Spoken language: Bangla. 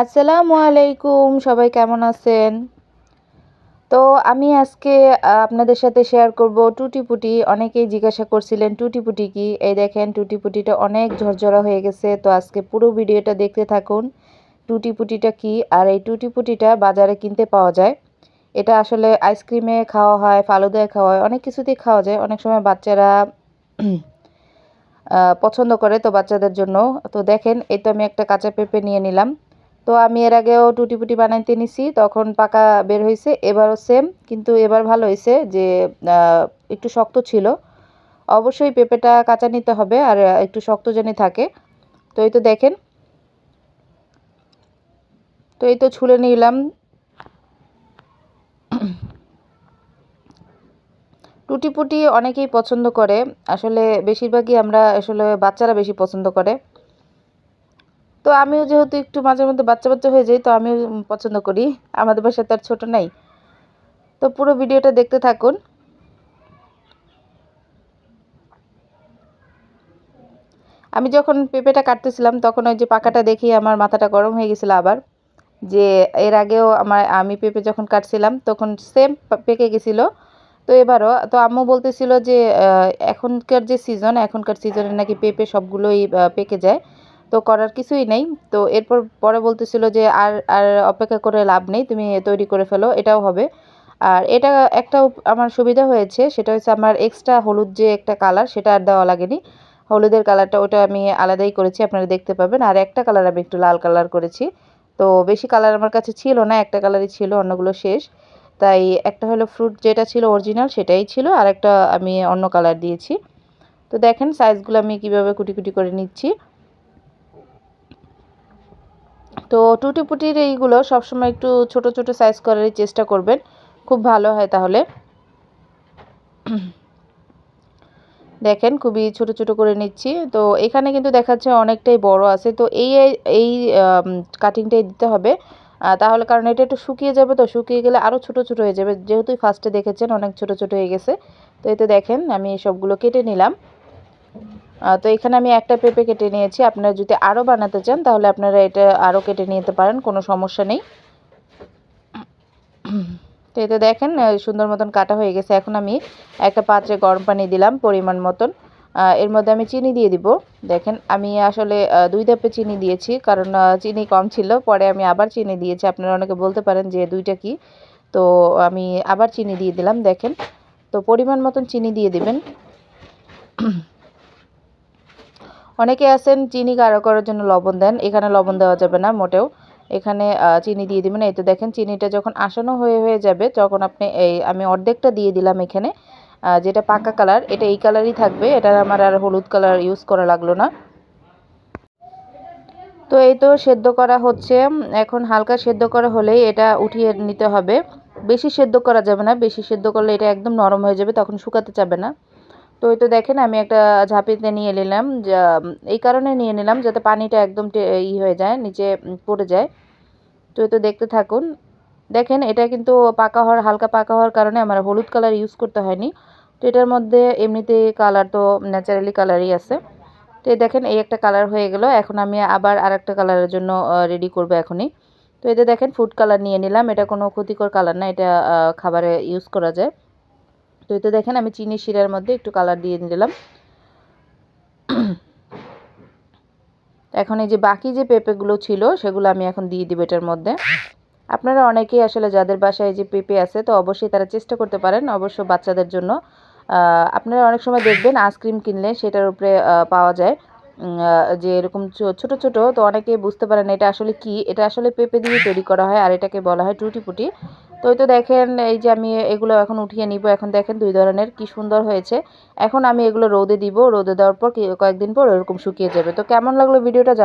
আসসালামু আলাইকুম, সবাই কেমন আছেন? তো আমি আজকে আপনাদের সাথে শেয়ার করব টুটি পুটি। অনেকেই জিজ্ঞাসা করছিলেন, টুটি পুটি কি? এই দেখেন, টুটি পুটিটা অনেক ঝরঝরা হয়ে গেছে। তো আজকে পুরো ভিডিওটা দেখতে থাকুন, টুটি পুটিটা কি? আর এই টুটি পুটিটা বাজারে কিনতে পাওয়া যায়। এটা আসলে আইসক্রিমে খাওয়া হয়, ফালুদায় খাওয়া হয়, অনেক কিছুতেই খাওয়া যায়। অনেক সময় বাচ্চারা পছন্দ করে তো বাচ্চাদের জন্য। তো দেখেন এই তো আমি একটা কাঁচা পেঁপে নিয়ে নিলাম। তো আমি এর আগেও টুটি পুটি বানাইতে নিছি, তখন পাকা বের হয়েছে এবারও সেম কিন্তু এবার ভালো হয়েছে যে একটু শক্ত ছিল। অবশ্যই পেঁপেটা কাঁচা নিতে হবে আর একটু শক্ত জানি থাকে। তো এই তো দেখেন। তো এই তো ছুলে নিলাম। টুটি পুটি অনেকেই পছন্দ করে। আসলে বেশিরভাগই আমরা আসলে বাচ্চারা বেশি পছন্দ করে। তো আমিও যেহেতু একটু মাঝে মধ্যে বাচ্চা বাচ্চা হয়ে যাই, তো আমিও পছন্দ করি। আমাদের বাসায় তার ছোট নাই। তো পুরো ভিডিওটা দেখতে থাকুন। আমি যখন পেঁপেটা কাটতেছিলাম, তখন ওই যে পাকাটা দেখি আমার মাথাটা গরম হয়ে গেছিল আবার। যে এর আগেও আমার, আমি পেঁপে যখন কাটছিলাম, তখন সেম পেকে গেছিল। তো এবারও, তো আম্মু বলতেছিল যে এখনকার যে সিজন এখনকার সিজনে নাকি পেঁপে সবগুলোই পেকে যায়। তো করার কিছুই নেই। তো এরপর পরে বলতেছিল যে আর আর অপেক্ষা করে লাভ নেই, তুমি তৈরি করে ফেলো, এটাও হবে। আর এটা একটা আমার সুবিধা হয়েছে, সেটা হচ্ছে আমার এক্সট্রা হলুদ যে একটা কালার সেটা আর দেওয়া লাগেনি। হলুদের কালারটা ওটা আমি আলাদাই করেছি, আপনারা দেখতে পাবেন। আর একটা কালার আমি একটু লাল কালার করেছি। তো বেশি কালার আমার কাছে ছিল না, একটা কালারই ছিল, অন্যগুলো শেষ। তাই একটা হলো ফ্রুট যেটা ছিল অরিজিনাল সেটাই ছিল, আর একটা আমি অন্য কালার দিয়েছি। তো দেখেন সাইজগুলো আমি কীভাবে কুটি কুটি করে নিচ্ছি। তো টুটি পুটির এইগুলো সবসময় একটু ছোট ছোট সাইজ করার চেষ্টা করবেন। খুব ভালো হয় তাহলে। দেখেন, খুবই ছোট ছোট করে নিচ্ছি। তো এখানে কিন্তু দেখাচ্ছে অনেকটাই বড় আছে। তো এই এই কাটিংটাই দিতে হবে। তাহলে কারণ এটা একটু শুকিয়ে যাবে তো, শুকিয়ে গেলে আরও ছোট ছোট হয়ে যাবে। যেহেতু ফার্স্টে দেখেছেন, অনেক ছোট ছোট হয়ে গেছে। তো এতে দেখেন, আমি সবগুলো কেটে নিলাম। তো এখানে আমি একটা পেঁপে কেটে নিয়েছি। আপনারা যদি আরও বানাতে চান, তাহলে আপনারা এটা আরও কেটে নিতে পারেন, কোনো সমস্যা নেই। তো এতে দেখেন সুন্দর মতন কাটা হয়ে গেছে। এখন আমি একটা পাত্রে গরম পানি দিলাম পরিমাণ মতন। এর মধ্যে আমি চিনি দিয়ে দিব। দেখেন, আমি আসলে দুই ধাপে চিনি দিয়েছি, কারণ চিনি কম ছিল। পরে আমি আবার চিনি দিয়েছি। আপনারা অনেকে বলতে পারেন যে, দুইটা কি? তো আমি আবার চিনি দিয়ে দিলাম। দেখেন, তো পরিমাণ মতন চিনি দিয়ে দিবেন। অনেকে আছেন চিনি গাঢ় করার জন্য লবণ দেন, এখানে লবণ দেওয়া যাবে না মোটেও। এখানে চিনি দিয়ে দিবেন। এই তো দেখেন, চিনিটা যখন আসানো হয়ে হয়ে যাবে, তখন আপনি এই, আমি অর্ধেকটা দিয়ে দিলাম এখানে যেটা পাকা কালার, এটা এই কালারই থাকবে, এটা আমার আর হলুদ কালার ইউজ করা লাগল না। তো এই তো সেদ্ধ করা হচ্ছে। এখন হালকা সেদ্ধ করা হলেই এটা উঠিয়ে নিতে হবে। বেশি সেদ্ধ করা যাবে না, বেশি সেদ্ধ করলে এটা একদম নরম হয়ে যাবে, তখন শুকাতে যাবে না। তো এই তো দেখেন, আমি একটা ঝাঁপিতে নিয়ে নিলাম এই কারণে নিয়ে নিলাম যাতে পানিটা একদম ই হয়ে যায়, নিচে পড়ে যায়। তো তো দেখতে থাকুন। দেখেন, এটা কিন্তু পাকা হওয়ার, হালকা পাকা হওয়ার কারণে আমার হলুদ কালার ইউজ করতে হয়নি। তো এটার মধ্যে এমনিতে কালার তো ন্যাচারালি কালারই আছে। তো দেখেন, এই একটা কালার হয়ে গেল, এখন আমি আবার আর একটা কালারের জন্য রেডি করব এখনই। তো এতে দেখেন ফুড কালার নিয়ে নিলাম, এটা কোনো ক্ষতিকর কালার না, এটা খাবারে ইউজ করা যায়। তো এতে দেখেন, আমি চিনি শিরার মধ্যে একটু কালার দিয়ে দিলাম। এখন এই যে বাকি যে পেঁপেগুলো ছিল, সেগুলো আমি এখন দিয়ে দিব এটার মধ্যে। আপনারা অনেকেই আসলে যাদের বাসায় যে পেঁপে আছে, তো অবশ্যই তারা চেষ্টা করতে পারেন, অবশ্য বাচ্চাদের জন্য। আপনারা অনেক সময় দেখবেন, আইসক্রিম কিনলে সেটার উপরে পাওয়া যায়। যে এরকম ছোট ছোট, তো অনেকে বুঝতে পারেন এটা আসলে কি। এটা আসলে পেঁপে দিয়ে তৈরি করা হয়, আর এটাকে বলা হয় টুটি পুটি। তো এই তো দেখেন, এই যে আমি এগুলো এখন উঠিয়ে নিব। এখন দেখেন দুই ধরনের কি সুন্দর হয়েছে। এখন আমি এগুলো রোদে দিব। রোদে দেওয়ার পর কয়েকদিন পর এরকম শুকিয়ে যাবে। তো কেমন লাগল ভিডিওটা জানা